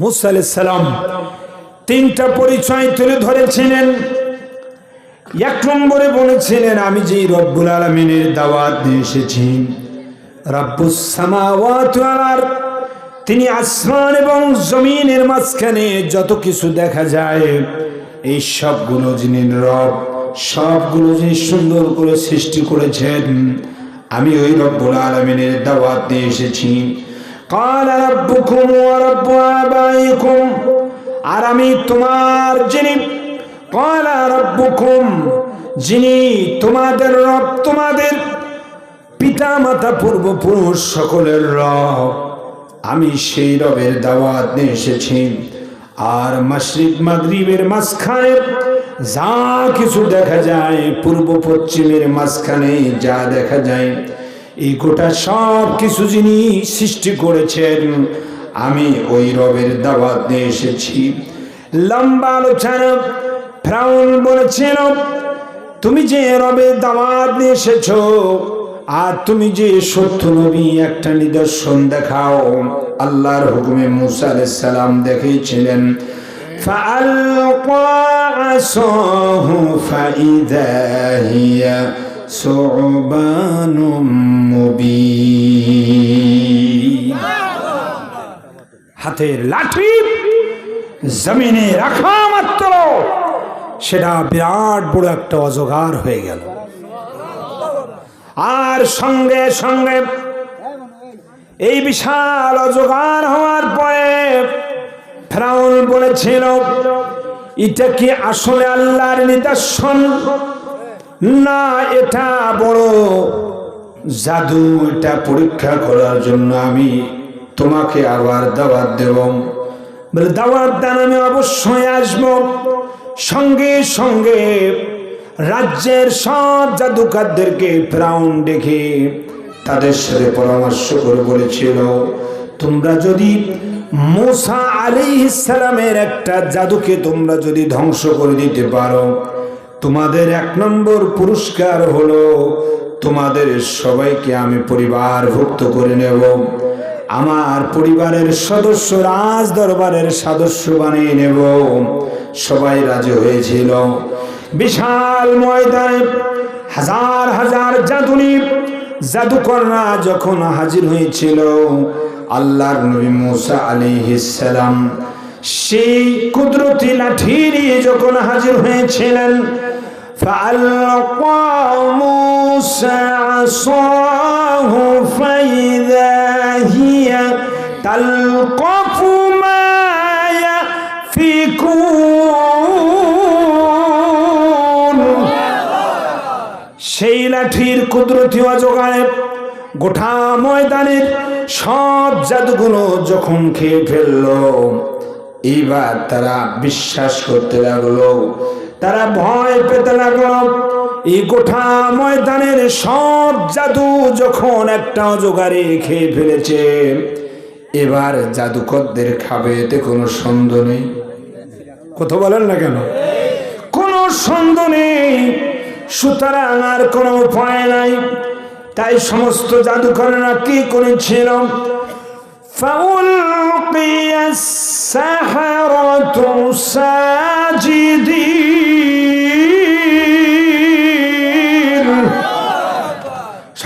মুসা সালাম তিনটা পরিচয় তুলে ধরেছিলেন। এক নম্বরে বলেছিলেন, আমি যে রব্বুল আলমিনের দাওয়াত দিয়ে এসেছি, রাব্বুস সামাওয়াত তিনি আসমান এবং জমিনের মাঝখানে যত কিছু দেখা যায়, এই সবগুলো যিনি রব, সবগুলো যিনি সুন্দর করে সৃষ্টি করেছেন, আমি ওই রব্বুল আলমিনের দাওয়াত দিয়ে এসেছি। قال ربكم ورب آبائكم আর আমি তোমার যিনি قال ربكم যিনি তোমাদের রব তোমাদের পিতা মাতা পূর্বপুরুষ সকলের রব আমি সেই রবের দাওয়াত নিয়ে এসেছি আর মাসরিক মাগরিবের মাঝখানে যা কিছু দেখা যায় পূর্ব পশ্চিমের মাঝখানে যা দেখা যায় এই গোটা সব কিছু যিনি সৃষ্টি করেছেন আমি ওই রবের দাওয়াত নিয়ে এসেছি লম্বা আলোচনা ফ্রাউন বলেছিল তুমি যে রবের দাওয়াত নিয়ে এসেছো আর তুমি যে সত্য নবী একটা নিদর্শন দেখাও আল্লাহর হুকুমে মুসা আলাইহিস সালাম দেখিয়েছিলেন فألقى عصاه فإذا هي সুবান হাতের লাঠি, জমিনে রাখা মাত্র। সেটা বিরাট বড় একটা অজগার হয়ে গেল। আর সঙ্গে সঙ্গে এই বিশাল অজগার হওয়ার পরে ফ্রাউন বলেছিল, এটা কি আসলে আল্লাহর নিদর্শন? না, এটা বড় জাদু, এটা পরীক্ষা করার জন্য আমি তোমাকে আবার দাওয়াত দেব। দাওয়াত দেন, আমি অবশ্যই আসব। সঙ্গে সঙ্গে রাজ্যের সব জাদুকারদেরকে ফ্রাউন ডেকে তাদের সাথে পরামর্শ করে বলেছিল, তোমরা যদি মোসা আলী ইসালামের একটা জাদুকে তোমরা যদি ধ্বংস করে দিতে পারো তোমাদের এক নম্বর পুরস্কার হলো তোমাদের সবাইকে আমি পরিবারভুক্ত করে নেব। আমার পরিবারের সদস্য রাজ দরবারের সদস্য বানিয়ে নেব। সবাই রাজি হয়েছিল। বিশাল ময়দানে হাজার হাজার জাদুনি জাদুকররা যখন হাজির হয়েছিল, আল্লাহর নবী মুসা আলাইহিসসালাম সেই কুদরতি লাঠি নিয়ে যখন হাজির হয়েছিলেন فألقى موسى عصاه فإذا هي تلقف ما يفكون সেই লাঠির কুদরতি অজগায় গোটা ময়দানের সব জাদুগুলো যখন খেয়ে ফেললো এইবার তারা বিশ্বাস করতে লাগলো তারা ভয় পেতে লাগলো এই গোটা ময়দানের সব জাদু যখন একটা অজগারে খেয়ে ফেলেছে এবার জাদুকরদের খাবে এতে কোনো সন্দেহ নেই কথা বলেন না কেন কোনো সন্দেহ নেই সুতরাং আর কোনো উপায় নাই তাই সমস্ত জাদুকররা কি করেছিল فألقي السحرة ساجدين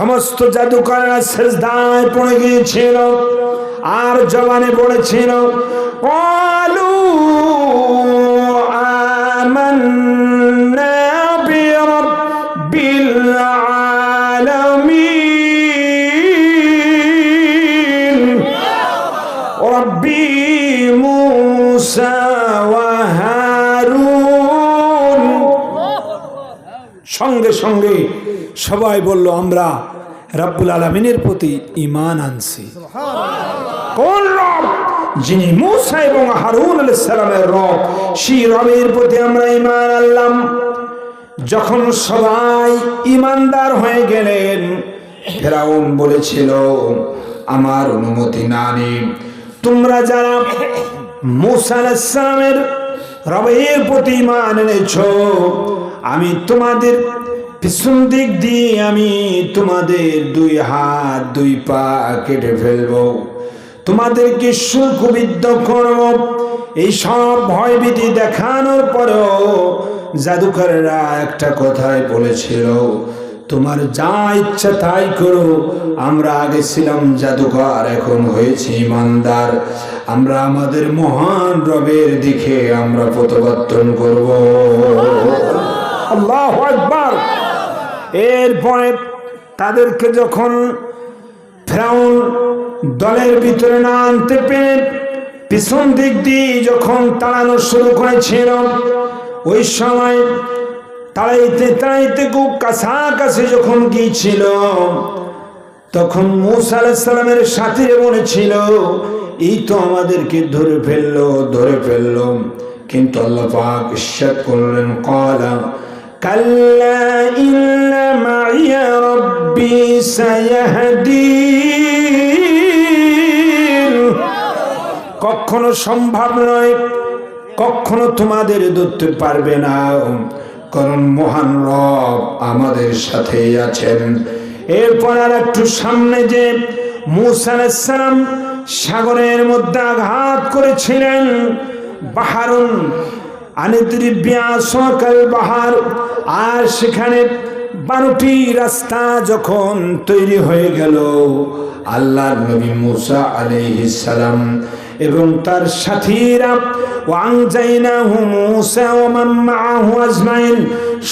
সমস্ত জাদুকররা শেষদায় পড়ে গিয়েছিল আর জবানে পড়েছিল অলু সঙ্গে সঙ্গে সবাই বলল আমরা রাব্বুল আলমিনের প্রতি ইমান আনছি। কোন রব? যিনি মুসা এবং হারুন আলাইসালামের রব, সেই রবের প্রতি আমরা ইমান আনলাম। যখন সবাই ইমানদার হয়ে গেলেন, ফেরাউন বলেছিল, আমার অনুমতি না নেই তোমরা যারা মুসা আলাইসালামের রবের প্রতি ইমান এনেছ, আমি তোমাদের পিছন দিক দিয়ে আমি তোমাদের দুই হাত, দুই পা কেটে ফেলব। তোমাদেরকে সুখবিদ্ধ করব। এই সব ভয়ভীতি দেখানোর পরেও জাদুকরেরা একটা কথাই বলেছিল, তোমার যা ইচ্ছা তাই করো। আমরা আগে ছিলাম জাদুকর, এখন হয়েছি ইমানদার। আমরা আমাদের মহান রবের দিকে আমরা প্রত্যাবর্তন করব। আল্লাহ একবার এরপরে তাদেরকে যখন ফেরাউন দলের ভিতরে না আনতে পেরে পিছন দিক দিয়ে যখন তাড়ানো শুরু করেছিল, ওই সময় তাড়াইতে তাড়াইতে খুব কাছাকাছি যখন গিয়েছিল, তখন মুসা আলাহিসাল্লামের সাথে বলেছিল, এই তো আমাদেরকে ধরে ফেলল ধরে ফেলল। কিন্তু আল্লাহ পাক ইস্যাত করলেন কলা কাল্লা ইন্না মাইয়া রব্বি সায়াহদিন কখনো সম্ভব নয়, কখনো তোমাদের ধরতে পারবে না। কারণ মহান রব আমাদের সাথেই আছেন। এরপর আর একটু সামনে যে মুসা আলাইসালাম সাগরের মধ্যে আঘাত করেছিলেন, বাহারুন আনিদ্রিব্যা সকাল বাহার, আর সেখানে বারোটি রাস্তা যখন তৈরি হয়ে গেল আল্লাহ নবী মুসা আলাইহিস সালাম এবং তার সাথীরা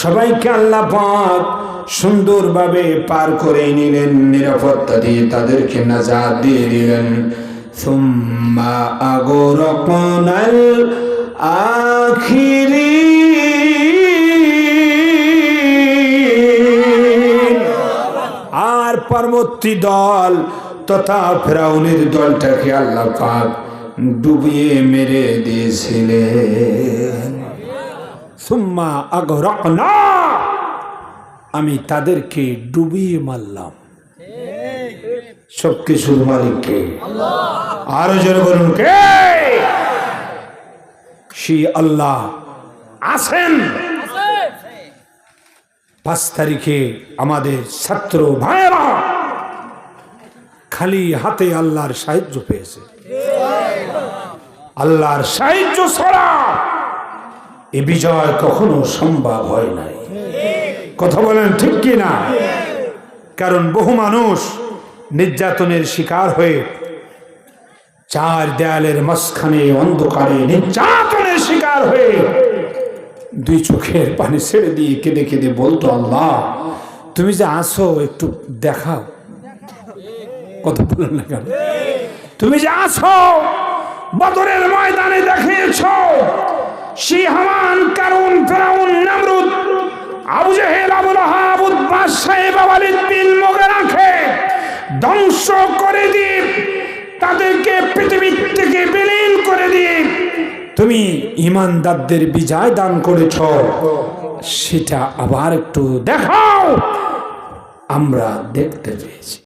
সবাইকে আল্লাহ পাক সুন্দরভাবে পার করে নিলেন, নিরাপত্তা দিয়ে তাদেরকে নাজাদ দিয়ে দিলেন। সুম্মা আগরকনাল আখিরিন আর পরবর্তী দল তথা ফেরাউনের দলটাকে আল্লাহ পাক ডুবিয়ে মেরে দিয়েছিলেন। সুম্মা আগরকনা। আমি তাদেরকে ডুবিয়ে মারলাম। সব কিছুর মালিককে। আরও জোরে বলুন কে? সেই আল্লাহ আছেন। পাঁচ তারিখে আমাদের ছাত্র ভাইয়েরা খালি হাতে আল্লাহর সাহায্য পেয়েছে। আল্লাহর সাহায্য ছাড়া এ বিজয় কখনো সম্ভব হয় নাই। কথা বলেন ঠিক কি না কারণ বহু মানুষ নির্যাতনের শিকার হয়ে চার দেয়ালের মাঝখানে অন্ধকারে নির্যাতনের শিকার হয়ে দুই চোখের পানি ছেড়ে দিয়ে কেঁদে কেঁদে বলতো, আল্লাহ, তুমি যে আসো একটু দেখাও। কথা বলেন না কেন? তুমি যে আসো বদরের ময়দানে দেখিয়েছ ধ্বংস করে দিয়ে তাদেরকে পৃথিবীর থেকে বিলীন করে দিয়ে তুমি ইমানদারদের বিজয় দান করেছ সেটা আবার একটু দেখাও। আমরা দেখতে পেয়েছি।